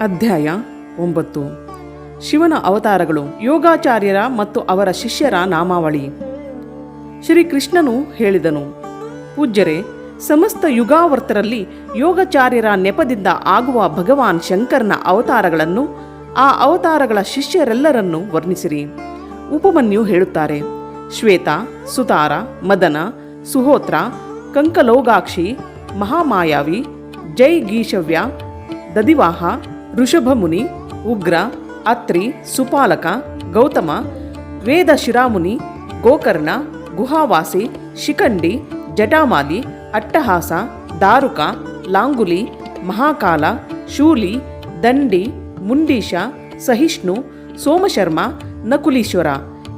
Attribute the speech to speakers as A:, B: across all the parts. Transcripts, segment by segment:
A: ಅಧ್ಯಾಯ ಒಂಬತ್ತು. ಶಿವನ ಅವತಾರಗಳು ಯೋಗಾಚಾರ್ಯರ ಮತ್ತು ಅವರ ಶಿಷ್ಯರ ನಾಮಾವಳಿ. ಶ್ರೀಕೃಷ್ಣನು ಹೇಳಿದನು, ಪೂಜ್ಯರೇ, ಸಮಸ್ತ ಯುಗಾವರ್ತರಲ್ಲಿ ಯೋಗಾಚಾರ್ಯರ ನೆಪದಿಂದ ಆಗುವ ಭಗವಾನ್ ಶಂಕರನ ಅವತಾರಗಳನ್ನು, ಆ ಅವತಾರಗಳ ಶಿಷ್ಯರೆಲ್ಲರನ್ನು ವರ್ಣಿಸಿರಿ. ಉಪಮನ್ಯು ಹೇಳುತ್ತಾರೆ, ಶ್ವೇತ, ಸುತಾರ, ಮದನ, ಸುಹೋತ್ರ, ಕಂಕಲೋಗಾಕ್ಷಿ, ಮಹಾಮಾಯಾವಿ, ಜೈ ಗೀಶವ್ಯ, ದದಿವಾಹ ಋಷಭಮುನಿ, ಉಗ್ರ, ಅತ್ರಿ, ಸುಪಾಲಕ, ಗೌತಮ, ವೇದ ಶಿರಾಮುನಿ, ಗೋಕರ್ಣ, ಗುಹಾವಾಸಿ, ಶಿಖಂಡಿ, ಜಟಾಮಾಲಿ, ಅಟ್ಟಹಾಸ, ದಾರುಕ, ಲಾಂಗುಲಿ, ಮಹಾಕಾಲ, ಶೂಲಿ, ದಂಡಿ, ಮುಂಡೀಶ, ಸಹಿಷ್ಣು, ಸೋಮಶರ್ಮ, ನಕುಲೀಶ್ವರ.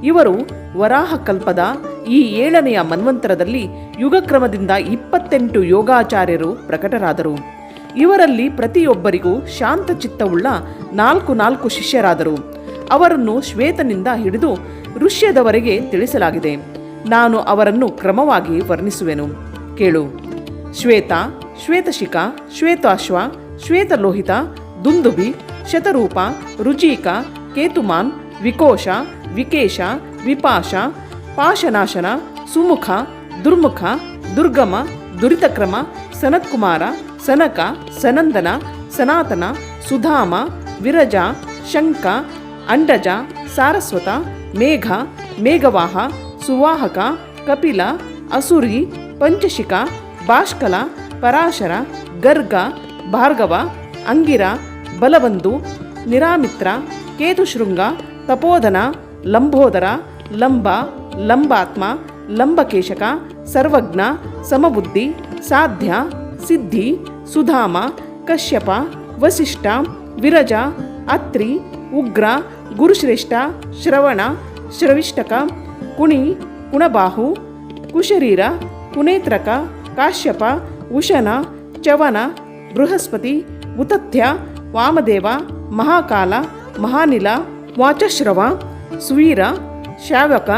A: ಇವರು ವರಾಹ ಕಲ್ಪದ ಈ ಏಳನೆಯ ಮನ್ವಂತರದಲ್ಲಿ ಯುಗಕ್ರಮದಿಂದ ಇಪ್ಪತ್ತೆಂಟು ಯೋಗಾಚಾರ್ಯರು ಪ್ರಕಟರಾದರು. ಇವರಲ್ಲಿ ಪ್ರತಿಯೊಬ್ಬರಿಗೂ ಶಾಂತಚಿತ್ತವುಳ್ಳ ನಾಲ್ಕು ನಾಲ್ಕು ಶಿಷ್ಯರಾದರು. ಅವರನ್ನು ಶ್ವೇತನಿಂದ ಹಿಡಿದು ಋಷ್ಯದವರೆಗೆ ತಿಳಿಸಲಾಗಿದೆ. ನಾನು ಅವರನ್ನು ಕ್ರಮವಾಗಿ ವರ್ಣಿಸುವೆನು. ಕೇಳು. ಶ್ವೇತ, ಶ್ವೇತಶಿಖ, ಶ್ವೇತಾಶ್ವ, ಶ್ವೇತಲೋಹಿತ, ದುಂದುಬಿ, ಶತರೂಪ, ರುಜೀಕ, ಕೇತುಮಾನ್, ವಿಕೋಶ, ವಿಕೇಶ, ವಿಪಾಶ, ಪಾಶನಾಶನ, ಸುಮುಖ, ದುರ್ಮುಖ, ದುರ್ಗಮ, ದುರಿತಕ್ರಮ ಸನತ್ಕುಮಾರ, ಸನಕ, ಸನಂದನ, ಸನಾತನ, ಸುಧಾಮ, ವಿರಜ, ಶಂಕ, ಅಂಡಜ, ಸಾರಸ್ವತ, ಮೇಘ, ಮೇಘವಾಹ, ಸುವಾಹಕ, ಕಪಿಲ, ಅಸುರಿ ಪಂಚಶಿಕ ಭಾಷ್ಕಲ, ಪರಾಶರ, ಗರ್ಗ, ಭಾರ್ಗವ, ಅಂಗಿರ, ಬಲವಂದು, ನಿರಾಮಿತ್ರ, ಕೇತುಶೃಂಗ, ತಪೋಧನ, ಲಂಬೋದರ, ಲಂಬ, ಲಂಬಾತ್ಮ, ಲಂಬಕೇಶಕ, ಸರ್ವಜ್ಞ, ಸಮಬುದ್ಧಿ ಸಾಧ್ಯ, ಸಿದ್ಧಿ, ಸುಧಾಮ, ಕಶ್ಯಪ, ವಸಿಷ್ಠ, ವಿರಜ, ಅತ್ರಿ, ಉಗ್ರ, ಗುರುಶ್ರೇಷ್ಠ, ಶ್ರವಣ, ಶ್ರವಿಷ್ಟಕ, ಕುಣಿ, ಕುಣಬಾಹು, ಕುಶರೀರ ಕುನೇತ್ರಕ ಕಾಶ್ಯಪ ಉಶನ ಚವನ ಬೃಹಸ್ಪತಿ ಉತಥ್ಯ ವಾಮದೇವ, ಮಹಾಕಾಲ, ಮಹಾನಿಲ, ವಾಚಶ್ರವ, ಸುವೀರ ಶಾವಕ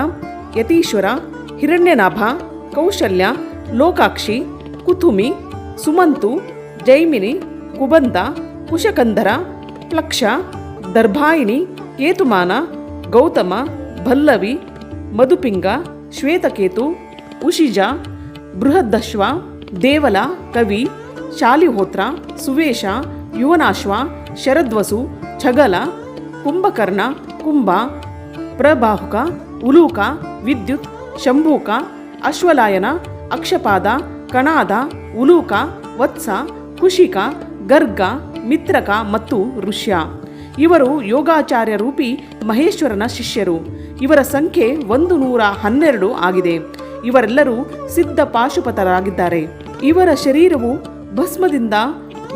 A: ಯತೀಶ್ವರ, ಹಿರಣ್ಯನಾಭ, ಕೌಶಲ್ಯ, ಲೋಕಾಕ್ಷಿ ಕುಥುಮಿ, ಸುಮಂತು, ಜೈಮಿನಿ ಕುಬಂದ ಕುಶಕಂಧರ ಪ್ಲಕ್ಷ, ದರ್ಭಾಯಿಣಿ, ಕೇತುಮಾನ, ಗೌತಮ, ಭಲ್ಲವಿ, ಮಧುಪಿಂಗ, ಶ್ವೇತಕೇತು, ಉಷಿಜ, ಬೃಹದ್ದಶ್ವ, ದೇವಲ, ಕವಿ, ಶಾಲಿಹೋತ್ರ, ಸುವೇಶ, ಯುವನಾಶ್ವ, ಶರದ್ವಸು, ಛಗಲ, ಕುಂಭಕರ್ಣ, ಕುಂಭ ಪ್ರಬಾಹುಕ ಉಲೂಕ, ವಿದ್ಯುತ್, ಶಂಭೂಕ, ಅಶ್ವಲಾಯನ, ಅಕ್ಷಪಾದ ಕಣಾದ, ಉಲೂಕ, ವತ್ಸ, ಕುಶಿಕ, ಗರ್ಗ, ಮಿತ್ರಕ ಮತ್ತು ಋಷ್ಯ. ಇವರು ಯೋಗಾಚಾರ್ಯ ರೂಪಿ ಮಹೇಶ್ವರನ ಶಿಷ್ಯರು. ಇವರ ಸಂಖ್ಯೆ ಒಂದು ನೂರ ಹನ್ನೆರಡು ಆಗಿದೆ. ಇವರೆಲ್ಲರೂ ಸಿದ್ಧ ಪಾಶುಪತರಾಗಿದ್ದಾರೆ. ಇವರ ಶರೀರವು ಭಸ್ಮದಿಂದ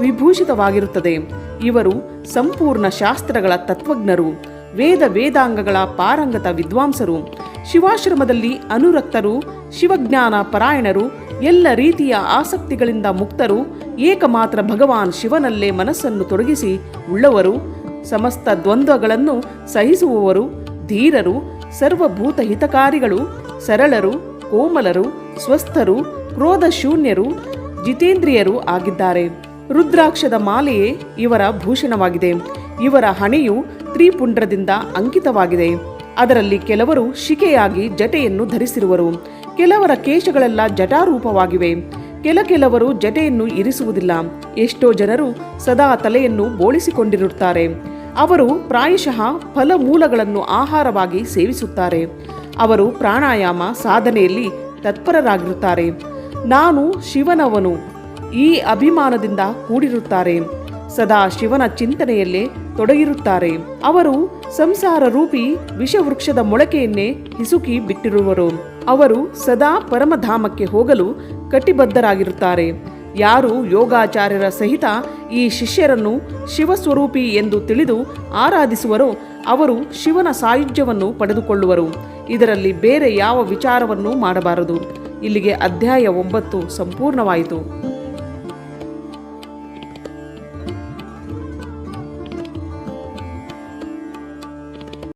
A: ವಿಭೂಷಿತವಾಗಿರುತ್ತದೆ. ಇವರು ಸಂಪೂರ್ಣ ಶಾಸ್ತ್ರಗಳ ತತ್ವಜ್ಞರು. ವೇದ ವೇದಾಂಗಗಳ ಪಾರಂಗತ ವಿದ್ವಾಂಸರು. ಶಿವಾಶ್ರಮದಲ್ಲಿ ಅನುರಕ್ತರು ಶಿವಜ್ಞಾನ ಪರಾಯಣರು ಎಲ್ಲ ರೀತಿಯ ಆಸಕ್ತಿಗಳಿಂದ ಮುಕ್ತರು, ಏಕಮಾತ್ರ ಭಗವಾನ್ ಶಿವನಲ್ಲೇ ಮನಸ್ಸನ್ನು ತೊಡಗಿಸಿ ಉಳ್ಳವರು, ಸಮಸ್ತ ದ್ವಂದ್ವಗಳನ್ನು ಸಹಿಸುವವರು, ಧೀರರು ಸರ್ವಭೂತ ಹಿತಕಾರಿಗಳು ಸರಳರು, ಕೋಮಲರು, ಸ್ವಸ್ಥರು ಕ್ರೋಧ ಶೂನ್ಯರು ಜಿತೇಂದ್ರಿಯರು ಆಗಿದ್ದಾರೆ. ರುದ್ರಾಕ್ಷದ ಮಾಲೆಯೇ ಇವರ ಭೂಷಣವಾಗಿದೆ. ಇವರ ಹಣೆಯು ತ್ರಿಪುಂಡ್ರದಿಂದ ಅಂಕಿತವಾಗಿದೆ. ಅದರಲ್ಲಿ ಕೆಲವರು ಶಿಕೆಯಾಗಿ ಜಟೆಯನ್ನು ಧರಿಸಿರುವರು. ಕೆಲವರ ಕೇಶಗಳೆಲ್ಲ ಜಟಾರೂಪವಾಗಿವೆ. ಕೆಲ ಕೆಲವರು ಜಟೆಯನ್ನು ಇರಿಸುವುದಿಲ್ಲ. ಎಷ್ಟೋ ಜನರು ಸದಾ ತಲೆಯನ್ನು ಬೋಳಿಸಿಕೊಂಡಿರುತ್ತಾರೆ. ಅವರು ಪ್ರಾಯಶಃ ಫಲಮೂಲಗಳನ್ನು ಆಹಾರವಾಗಿ ಸೇವಿಸುತ್ತಾರೆ. ಅವರು ಪ್ರಾಣಾಯಾಮ ಸಾಧನೆಯಲ್ಲಿ ತತ್ಪರರಾಗಿರುತ್ತಾರೆ. ನಾನು ಶಿವನವನು. ಈ ಅಭಿಮಾನದಿಂದ ಕೂಡಿರುತ್ತಾರೆ. ಸದಾ ಶಿವನ ಚಿಂತನೆಯಲ್ಲೇ ತೊಡಗಿರುತ್ತಾರೆ. ಅವರು ಸಂಸಾರ ರೂಪಿ ವಿಷವೃಕ್ಷದ ಮೊಳಕೆಯನ್ನೇ ಹಿಸುಕಿ ಬಿಟ್ಟಿರುವರು. ಅವರು ಸದಾ ಪರಮಧಾಮಕ್ಕೆ ಹೋಗಲು ಕಟಿಬದ್ಧರಾಗಿರುತ್ತಾರೆ. ಯಾರು ಯೋಗಾಚಾರ್ಯರ ಸಹಿತ ಈ ಶಿಷ್ಯರನ್ನು ಶಿವಸ್ವರೂಪಿ ಎಂದು ತಿಳಿದು ಆರಾಧಿಸುವರೋ ಅವರು ಶಿವನ ಸಾಯುಜ್ಯವನ್ನು ಪಡೆದುಕೊಳ್ಳುವರು. ಇದರಲ್ಲಿ ಬೇರೆ ಯಾವ ವಿಚಾರವನ್ನು ಮಾಡಬಾರದು. ಇಲ್ಲಿಗೆ ಅಧ್ಯಾಯ ಒಂಬತ್ತು ಸಂಪೂರ್ಣವಾಯಿತು.